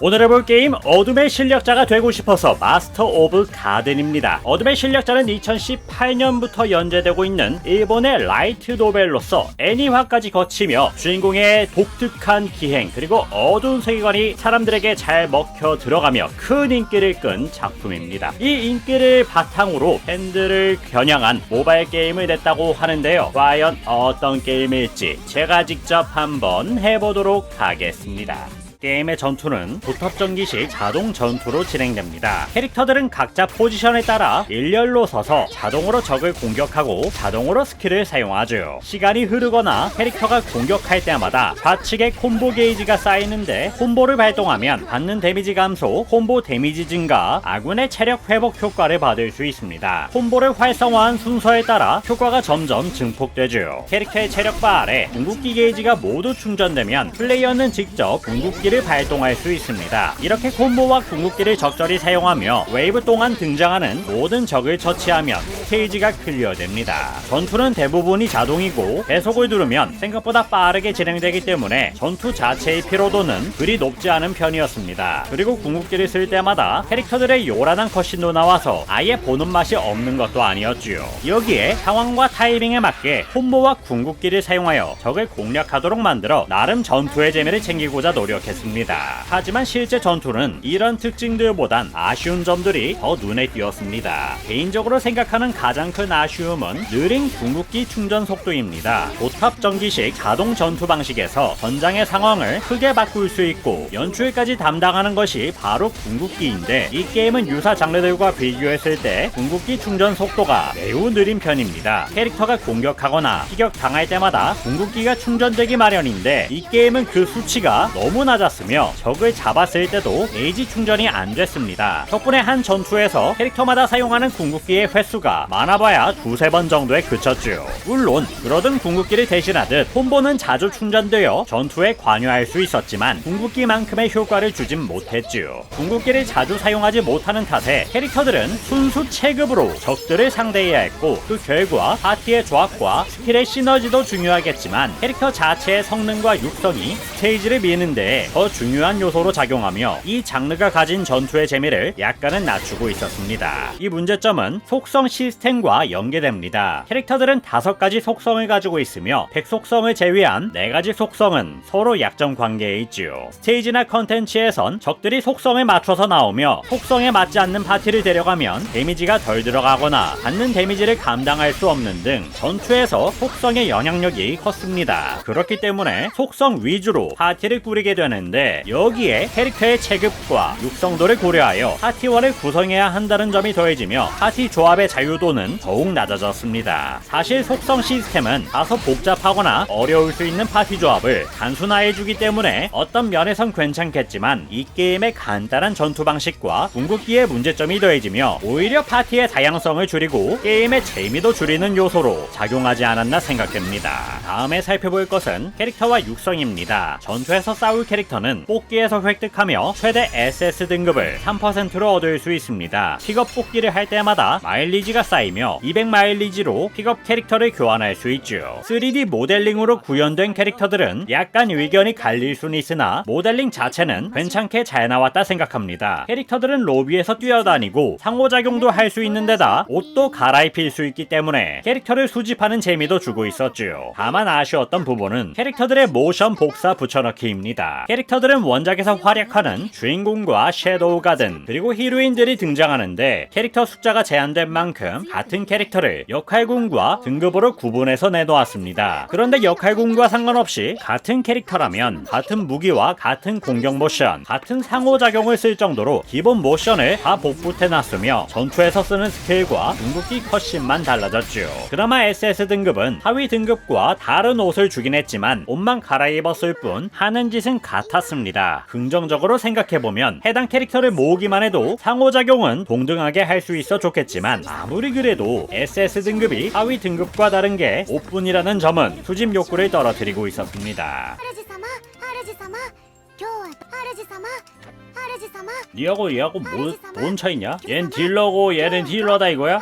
오늘 해볼 게임 어둠의 실력자가 되고 싶어서 마스터 오브 가든입니다. 어둠의 실력자는 2018년부터 연재되고 있는 일본의 라이트 노벨로서 애니화까지 거치며 주인공의 독특한 기행 그리고 어두운 세계관이 사람들에게 잘 먹혀 들어가며 큰 인기를 끈 작품입니다. 이 인기를 바탕으로 팬들을 겨냥한 모바일 게임을 냈다고 하는데요. 과연 어떤 게임일지 제가 직접 한번 해보도록 하겠습니다. 게임의 전투는 부탑전기식 자동 전투로 진행됩니다. 캐릭터들은 각자 포지션에 따라 일렬로 서서 자동으로 적을 공격하고 자동으로 스킬을 사용하죠. 시간이 흐르거나 캐릭터가 공격할 때마다 좌측에 콤보 게이지가 쌓이는데 콤보를 발동하면 받는 데미지 감소, 콤보 데미지 증가, 아군의 체력 회복 효과를 받을 수 있습니다. 콤보를 활성화한 순서에 따라 효과가 점점 증폭되죠. 캐릭터의 체력 바 아래 궁극기 게이지가 모두 충전되면 플레이어는 직접 궁극기 를 발동할 수 있습니다. 이렇게 콤보와 궁극기를 적절히 사용하며 웨이브 동안 등장하는 모든 적을 처치하면 스테이지가 클리어됩니다. 전투는 대부분이 자동이고 배속을 누르면 생각보다 빠르게 진행되기 때문에 전투 자체의 피로도는 그리 높지 않은 편이었습니다. 그리고 궁극기를 쓸 때마다 캐릭터들의 요란한 컷신도 나와서 아예 보는 맛이 없는 것도 아니었지요. 여기에 상황과 타이밍에 맞게 콤보와 궁극기를 사용하여 적을 공략하도록 만들어 나름 전투의 재미를 챙기고자 노력했습니다. 하지만 실제 전투는 이런 특징들보단 아쉬운 점들이 더 눈에 띄었습니다. 개인적으로 생각하는 가장 큰 아쉬움은 느린 궁극기 충전 속도입니다. 도탑 전기식 자동 전투 방식에서 전장의 상황을 크게 바꿀 수 있고 연출까지 담당하는 것이 바로 궁극기인데 이 게임은 유사 장르들과 비교했을 때 궁극기 충전 속도가 매우 느린 편입니다. 캐릭터가 공격하거나 피격 당할 때마다 궁극기가 충전되기 마련인데 이 게임은 그 수치가 너무 낮 았으며 적을 잡았을 때도 에이지 충전이 안 됐습니다. 덕분에 한 전투에서 캐릭터마다 사용하는 궁극기의 횟수가 많아봐야 두세 번 정도에 그쳤죠. 물론 그러던 궁극기를 대신하듯 콤보는 자주 충전되어 전투에 관여할 수 있었지만 궁극기만큼의 효과를 주진 못했지요. 궁극기를 자주 사용하지 못하는 탓에 캐릭터들은 순수 체급으로 적들을 상대해야 했고 그 결과 파티의 조합과 스킬의 시너지도 중요하겠지만 캐릭터 자체의 성능과 육성이 스테이지를 미는데 더 중요한 요소로 작용하며 이 장르가 가진 전투의 재미를 약간은 낮추고 있었습니다. 이 문제점은 속성 시스템과 연계됩니다. 캐릭터들은 다섯 가지 속성을 가지고 있으며 백속성을 제외한 네 가지 속성은 서로 약점 관계에 있지요. 스테이지나 컨텐츠에선 적들이 속성에 맞춰서 나오며 속성에 맞지 않는 파티를 데려가면 데미지가 덜 들어가거나 받는 데미지를 감당할 수 없는 등 전투에서 속성의 영향력이 컸습니다. 그렇기 때문에 속성 위주로 파티를 꾸리게 되는 데 여기에 캐릭터의 체급과 육성도를 고려하여 파티원을 구성해야 한다는 점이 더해지며 파티 조합의 자유도는 더욱 낮아졌습니다. 사실 속성 시스템은 다소 복잡하거나 어려울 수 있는 파티 조합을 단순화해주기 때문에 어떤 면에선 괜찮겠지만 이 게임의 간단한 전투 방식과 궁극기의 문제점이 더해지며 오히려 파티의 다양성을 줄이고 게임의 재미도 줄이는 요소로 작용하지 않았나 생각됩니다. 다음에 살펴볼 것은 캐릭터와 육성입니다. 전투에서 싸울 캐릭터 는 뽑기에서 획득하며 최대 SS 등급을 3%로 얻을 수 있습니다. 픽업 뽑기를 할 때마다 마일리지가 쌓이며 200마일리지로 픽업 캐릭터를 교환할 수 있죠. 3D 모델링으로 구현된 캐릭터들은 약간 의견이 갈릴 수는 있으나 모델링 자체는 괜찮게 잘 나왔다 생각합니다. 캐릭터들은 로비에서 뛰어다니고 상호작용도 할 수 있는 데다 옷도 갈아입힐 수 있기 때문에 캐릭터를 수집하는 재미도 주고 있었죠. 다만 아쉬웠던 부분은 캐릭터들의 모션 복사 붙여넣기입니다. 캐릭 터들은 원작에서 활약하는 주인공과 섀도우 가든 그리고 히로인들이 등장하는데 캐릭터 숫자가 제한된 만큼 같은 캐릭터를 역할군과 등급으로 구분해서 내놓았습니다. 그런데 역할군과 상관없이 같은 캐릭터라면 같은 무기와 같은 공격 모션, 같은 상호작용을 쓸 정도로 기본 모션을 다 복붙해놨으며 전투에서 쓰는 스킬과 궁극기 컷신만 달라졌죠. 그나마 SS 등급은 하위 등급과 다른 옷을 주긴 했지만 옷만 갈아입었을 뿐 하는 짓은 같았 같았습니다. 긍정적으로 생각해보면 해당 캐릭터를 모으기만 해도 상호작용은 동등하게 할 수 있어 좋겠지만 아무리 그래도 SS 등급이 하위 등급과 다른 게 5분이라는 점은 수집 욕구를 떨어뜨리고 있었습니다. 니하고 얘하고 뭐, 뭔 차이냐? 얜 딜러고 얘는 딜러다 이거야?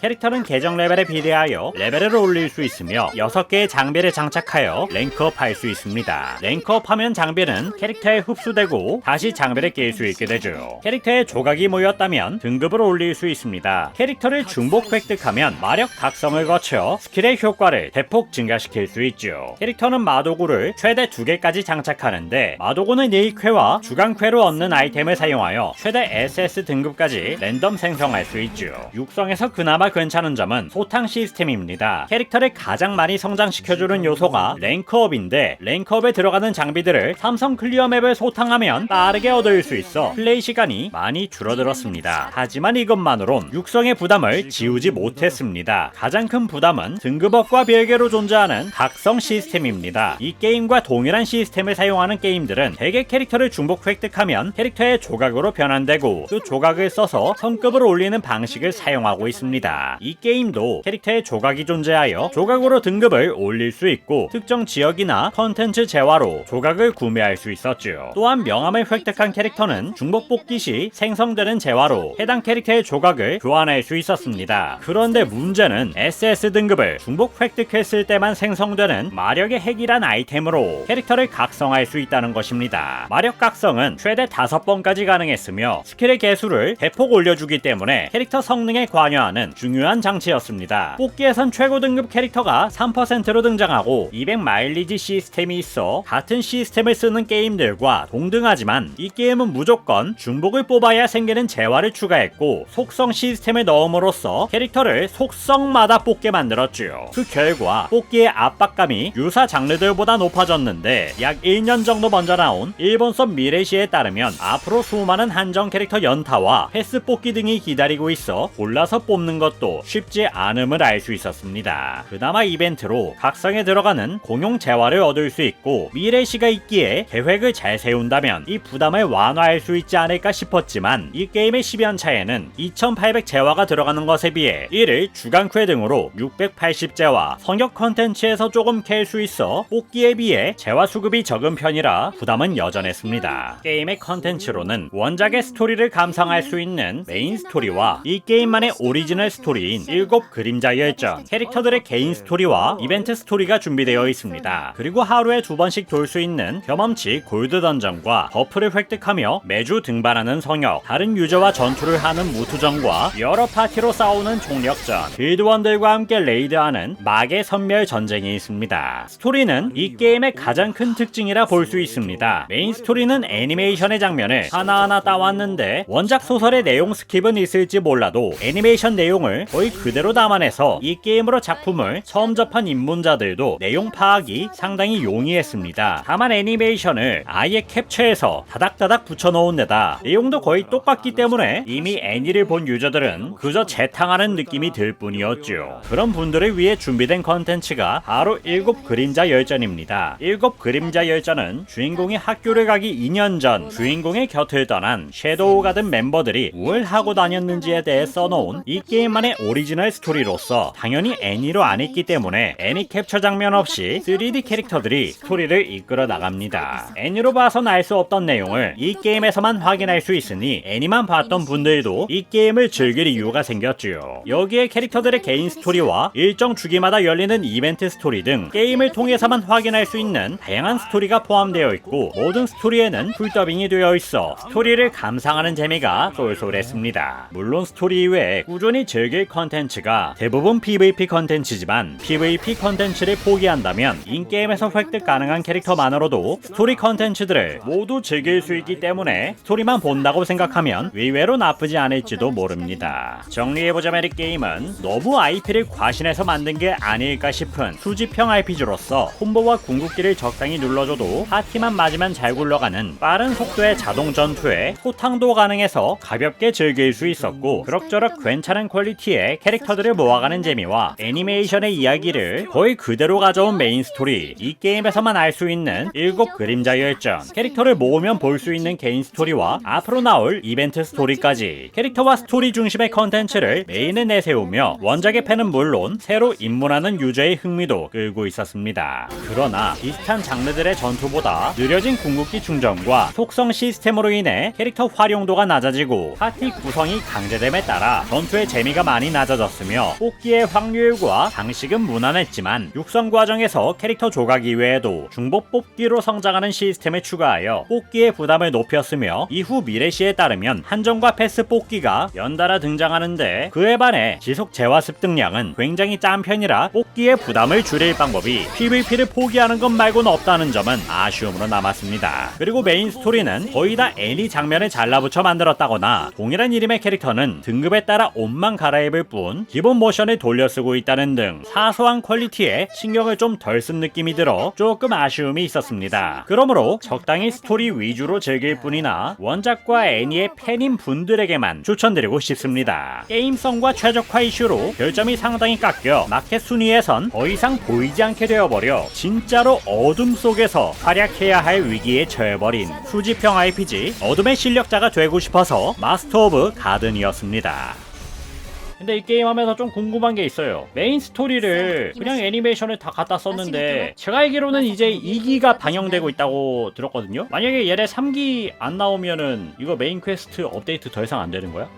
캐릭터는 계정 레벨에 비례하여 레벨을 올릴 수 있으며 6개의 장비를 장착하여 랭크업 할 수 있습니다. 랭크업 하면 장비는 캐릭터에 흡수되고 다시 장비를 낄 수 있게 되죠. 캐릭터에 조각이 모였다면 등급을 올릴 수 있습니다. 캐릭터를 중복 획득하면 마력 각성을 거쳐 스킬의 효과를 대폭 증가시킬 수 있죠. 캐릭터는 마도구를 최대 2개까지 장착하는데 마도구는 1쾌와 주간쾌로 얻는 아이템을 사용하여 최대 SS 등급까지 랜덤 생성할 수 있죠. 육성에서 그나마 괜찮은 점은 소탕 시스템입니다. 캐릭터를 가장 많이 성장시켜주는 요소가 랭크업인데 랭크업에 들어가는 장비들을 삼성 클리어 맵을 소탕하면 빠르게 얻을 수 있어 플레이 시간이 많이 줄어들었습니다. 하지만 이것만으론 육성의 부담을 지우지 못했습니다. 가장 큰 부담은 등급업과 별개로 존재하는 각성 시스템입니다. 이 게임과 동일한 시스템을 사용하는 게임들은 대개 캐릭터를 중복 획득하면 캐릭터의 조각으로 변환되고 그 조각을 써서 성급을 올리는 방식을 사용하고 있습니다. 이 게임도 캐릭터의 조각이 존재하여 조각으로 등급을 올릴 수 있고 특정 지역이나 컨텐츠 재화로 조각을 구매할 수 있었죠. 또한 명함을 획득한 캐릭터는 중복 뽑기 시 생성되는 재화로 해당 캐릭터의 조각을 교환할 수 있었습니다. 그런데 문제는 SS 등급을 중복 획득했을 때만 생성되는 마력의 핵이란 아이템으로 캐릭터를 각성할 수 있다는 것입니다. 마력 각성은 최대 5번까지 가능했으며 스킬의 개수를 대폭 올려주기 때문에 캐릭터 성능에 관여하는 중요한 장치였습니다. 뽑기에선 최고 등급 캐릭터가 3%로 등장하고 200 마일리지 시스템이 있어 같은 시스템을 쓰는 게임들과 동등하지만 이 게임은 무조건 중복을 뽑아야 생기는 재화를 추가했고 속성 시스템을 넣음으로써 캐릭터를 속성마다 뽑게 만들었죠. 그 결과 뽑기의 압박감이 유사 장르들보다 높아졌는데 약 1년 정도 먼저 나온 일본서 미래시에 따르면 앞으로 수많은 한정 캐릭터 연타와 패스 뽑기 등이 기다리고 있어 골라서 뽑는 것도 쉽지 않음을 알 수 있었습니다. 그나마 이벤트로 각성에 들어가는 공용 재화를 얻을 수 있고 미래시가 있기에 계획을 잘 세운다면 이 부담을 완화할 수 있지 않을까 싶었지만 이 게임의 10연 차에는 2800 재화가 들어가는 것에 비해 이를 주간쾌 등으로 680 재화, 성역 컨텐츠에서 조금 캘 수 있어 뽑기에 비해 재화 수급이 적은 편이라 부담은 여전했습니다. 게임의 컨텐츠로는 원작의 스토리를 감상할 수 있는 메인 스토리와 이 게임만의 오리지널 스토리 인 일곱 그림자 열전, 캐릭터들의 개인 스토리와 이벤트 스토리가 준비되어 있습니다. 그리고 하루에 두 번씩 돌 수 있는 경험치 골드 던전과 버프를 획득하며 매주 등반하는 성역, 다른 유저와 전투를 하는 무투전과 여러 파티로 싸우는 총력전, 빌드원들과 함께 레이드하는 막의 선멸 전쟁이 있습니다. 스토리는 이 게임의 가장 큰 특징이라 볼 수 있습니다. 메인 스토리는 애니메이션의 장면을 하나하나 따왔는데 원작 소설의 내용 스킵은 있을지 몰라도 애니메이션 내용을 거의 그대로 담아내서 이 게임으로 작품을 처음 접한 입문자들도 내용 파악이 상당히 용이했습니다. 다만 애니메이션을 아예 캡처해서 다닥다닥 붙여놓은 데다 내용도 거의 똑같기 때문에 이미 애니를 본 유저들은 그저 재탕하는 느낌이 들 뿐이었죠. 그런 분들을 위해 준비된 컨텐츠가 바로 일곱 그림자 열전입니다. 일곱 그림자 열전은 주인공이 학교를 가기 2년 전 주인공의 곁을 떠난 섀도우 가든 멤버들이 뭘 하고 다녔는지에 대해 써놓은 이 게임만의 오리지널 스토리로서 당연히 애니로 안 했기 때문에 애니 캡처 장면 없이 3D 캐릭터들이 스토리를 이끌어 나갑니다. 애니로 봐선 알 수 없던 내용을 이 게임에서만 확인할 수 있으니 애니만 봤던 분들도 이 게임을 즐길 이유가 생겼지요. 여기에 캐릭터들의 개인 스토리와 일정 주기마다 열리는 이벤트 스토리 등 게임을 통해서만 확인할 수 있는 다양한 스토리가 포함되어 있고 모든 스토리에는 풀더빙이 되어 있어 스토리를 감상하는 재미가 쏠쏠했습니다. 물론 스토리 이외에 꾸준히 즐길 컨텐츠가 대부분 PVP 컨텐츠지만 PVP 컨텐츠를 포기한다면 인게임에서 획득 가능한 캐릭터만으로도 스토리 컨텐츠들을 모두 즐길 수 있기 때문에 스토리만 본다고 생각하면 의외로 나쁘지 않을지도 모릅니다. 정리해보자면 이 게임은 너무 IP를 과신해서 만든 게 아닐까 싶은 수집형 RPG로서 콤보와 궁극기를 적당히 눌러줘도 파티만 맞으면 잘 굴러가는 빠른 속도의 자동 전투에 소탕도 가능해서 가볍게 즐길 수 있었고 그럭저럭 괜찮은 퀄리티 의 캐릭터들을 모아가는 재미와 애니메이션의 이야기를 거의 그대로 가져온 메인 스토리. 이 게임에서만 알 수 있는 일곱 그림자 열전. 캐릭터를 모으면 볼 수 있는 개인 스토리와 앞으로 나올 이벤트 스토리까지. 캐릭터와 스토리 중심의 컨텐츠를 메인에 내세우며 원작의 팬은 물론 새로 입문하는 유저의 흥미도 끌고 있었습니다. 그러나 비슷한 장르들의 전투보다 느려진 궁극기 충전과 속성 시스템으로 인해 캐릭터 활용도가 낮아지고 파티 구성이 강제됨에 따라 전투의 재미가 많이 낮아졌으며 뽑기의 확률과 장식은 무난했지만 육성 과정에서 캐릭터 조각 이외에도 중복 뽑기로 성장하는 시스템을 추가하여 뽑기의 부담을 높였으며 이후 미래시에 따르면 한정과 패스 뽑기가 연달아 등장하는데 그에 반해 지속 재화 습득량은 굉장히 짠 편이라 뽑기의 부담을 줄일 방법이 PVP를 포기하는 것 말고는 없다는 점은 아쉬움으로 남았습니다. 그리고 메인 스토리는 거의 다 애니 장면을 잘라붙여 만들었다거나 동일한 이름의 캐릭터는 등급에 따라 옷만 갈아입을 뿐 기본 모션을 돌려쓰고 있다는 등 사소한 퀄리티에 신경을 좀 덜 쓴 느낌이 들어 조금 아쉬움이 있었습니다. 그러므로 적당히 스토리 위주로 즐길 뿐이나 원작과 애니의 팬인 분들에게만 추천드리고 싶습니다. 게임성과 최적화 이슈로 별점이 상당히 깎여 마켓 순위에선 더 이상 보이지 않게 되어버려 진짜로 어둠 속에서 활약해야 할 위기에 처해버린 수지평 RPG 어둠의 실력자가 되고 싶어서 마스터 오브 가든이었습니다. 근데 이 게임 하면서 좀 궁금한 게 있어요. 메인 스토리를 그냥 애니메이션을 다 갖다 썼는데 제가 알기로는 이제 2기가 방영되고 있다고 들었거든요. 만약에 얘네 3기 안 나오면은 이거 메인 퀘스트 업데이트 더 이상 안 되는 거야?